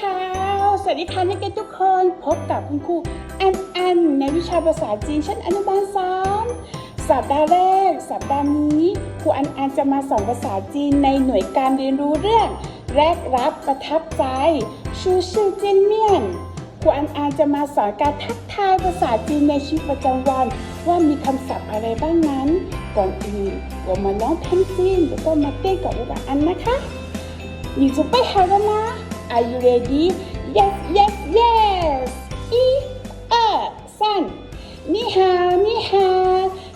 ฮาสวัสดีค่ะนักเรียนทุกคน พบกับคุณครูแอนแอนในวิชาภาษาจีนชั้นอนุบาลสองสัปดาห์แรก สัปดาห์นี้ครูแอนแอนจะมาสอนภาษาจีนในหน่วยการเรียนรู้เรื่อง แรกรับประทับใจชูชื่อเจนเมียนครูแอนแอนจะมาสอนการทักทายภาษาจีนในชีวิตประจำวัน ว่ามีคำศัพท์อะไรบ้างนั้น ก่อนอื่นเรามาร้องเพนจีนแล้วก็มาเต้นกับอุปอันนะคะอยู่จะไปหาแล้วนะ ？Are you ready? Yes, yes, yes. 一、二、三。你好，你好，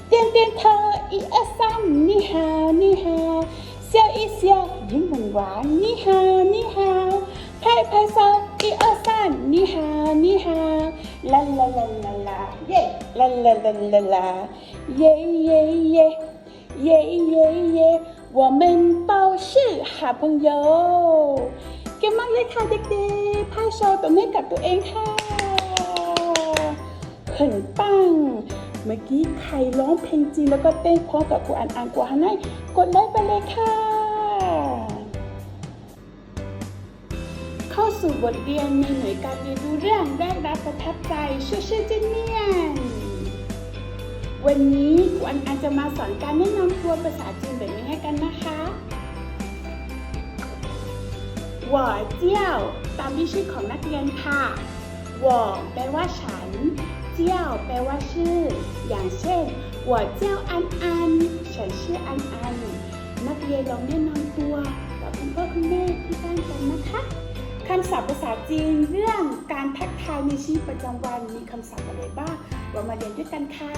点点头。一二三，你好，你好，笑一笑，ยิ้มหวานๆ你好，你好，拍拍手。一二三，你好，你好，啦啦啦啦啦，耶，啦啦啦啦啦，耶耶耶。耶耶耶，我们都是好朋友 เก่งมากเลยค่ะเด็กๆพายโชว์ตัวนี้กับตัวเองค่ะ很棒เมื่อกี้ใครร้องเพลงจีนแล้วก็เต้นพร้อมกับครูอันอันกวางให้กดไลค์ไปเลยค่ะ เข้าสู่บทเรียนในหน่วยการเรียนรู้เรื่องแรกรับประทับใจชื่อชื่อจินเนียนวันนี้ครูอันอันจะมาสอนการแนะนำตัวภาษาจีนแบบนี้ให้กันนะคะ หวอเจี้ยว ตามที่ชื่อของนักเรียนค่ะหวอแปลว่าฉัน เจี้ยวแปลว่าชื่อ อย่างเช่นหวอเจี้ยวอันอัน ฉันชื่ออันอัน นักเรียนลองแนะนำตัวกับคุณพ่อคุณแม่ที่บ้านกันนะคะคำศัพท์ภาษาจีนเรื่องการทักทายในชีวิตประจำวันมีคำศัพท์อะไรบ้าง เรามาเรียนด้วยกันค่ะ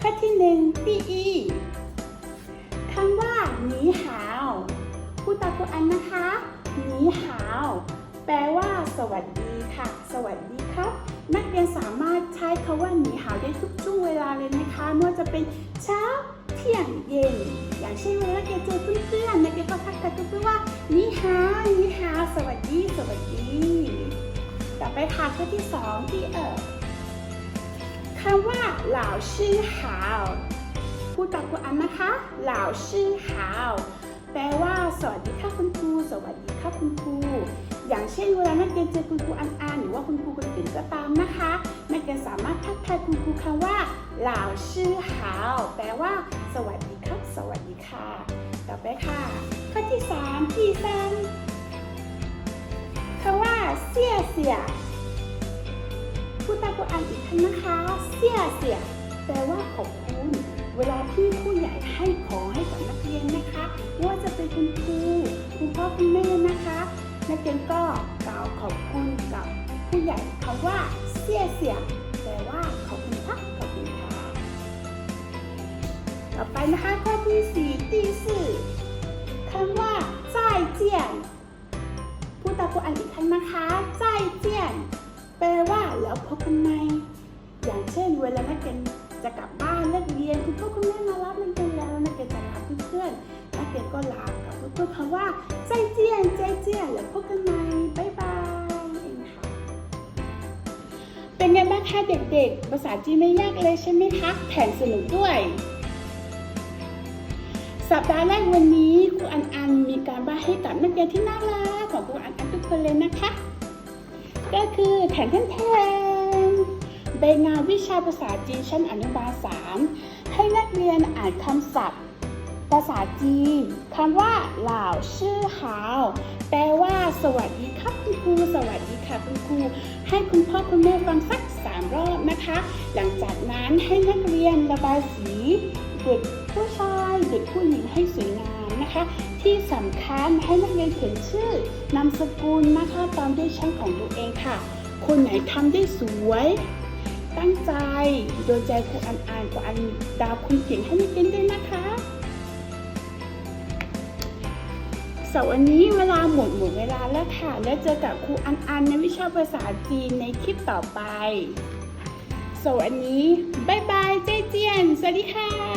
ข้อที่หนึ่งปีอีคำว่าหนีหาว พูดตามตัวอันนะคะ นีหาว แปลว่า สวัสดีค่ะ สวัสดีครับ นักเรียนสามารถใช้คำว่าหนีหาวได้ทุกช่วงเวลาเลยนะคะไม่ว่าจะเป็นเช้า เที่ยง เย็น อย่างเช่นเวลานักเรียนเจอเพื่อนๆนักเรียนก็ทักทายเพื่อนว่าหนีหาวหนีหาว สวัสดี สวัสดี ต่อไปค่ะข้อที่สองที่เออคำว่าเหล่าชื่อหาวพูดตามคุณอันนะคะเหล่าชื่อหาว ทักทายคุณครูคำว่าเหล่าชื่อหาว แปลว่า สวัสดีครับ สวัสดีค่ะ ต่อไปค่ะ ข้อที่สามที่สามคำว่า เสียเสียพูดตามตัวอันอีกครั้งนะคะ เสียเสียแปลว่าขอบคุณ เวลาที่ผู้ใหญ่ให้ของให้กับนักเรียนนะคะว่าจะเป็นคุณครูคุณพ่อคุณแม่นะคะ นักเรียนก็กล่าวขอบคุณกับผู้ใหญ่คำว่าเสียเสีย นะคะข้อที่สี่ที่สี่คำว่าจ่ายเจียนพูดตามตัวอันอีกครั้งนะคะจ่ายเจียนแปลว่าแล้วพบกันใหมอย่างเช่นเวลานักเรียนจะกลับบ้านเลิกเรียนคุณพ่อคุณแม่มารับนักเรียนแล้วนักเรียนจะลาเพื่อนนักเรียนก็ลากับเพื่อนคำว่าใจเจียนใจเจียนแล้วพบกันใหมบายบายเองค่ะเป็นไงบ้างคะเด็กๆ ภาษาจีนไม่ยากเลยใช่ไหมคะแถมสนุกด้วย สัปดาห์แรกวันนี้ครูอันอันมีการบ้านให้กับนักเรียนที่น่ารักของครูอันอันทุกคนเลยนะคะ ก็คือแทนแทนแทนใบงานวิชาภาษาจีนชั้นอนุบาลสามให้นักเรียนอ่านคำศัพท์ ภาษาจีนคำว่าเหล่าชื่อหาวแปลว่าสวัสดีครับคุณครูสวัสดีค่ะคุณครูให้คุณพ่อคุณแม่ฟังสักสามรอบนะคะ หลังจากนั้นให้นักเรียนระบายสี ด็กผู้ชายเด็กผู้หญิงให้สวยงามนะคะ ที่สำคัญให้นักเรียนเขียนชื่อนามสกุลนะคะตามด้วยชั้นของตัวเองค่ะ คนไหนทำได้สวย ตั้งใจโดยใจครูอันอ่านกว่าอันดาวคุณเก่งให้นักเรียนด้วยนะคะสำหรับวันนี้เวลาหมดหมดเวลาแล้วค่ะ แล้วเจอกับครูอันอันในวิชาภาษาจีนในคลิปต่อไปสำหรับวันนี้บายบายเจเจียน สวัสดีค่ะ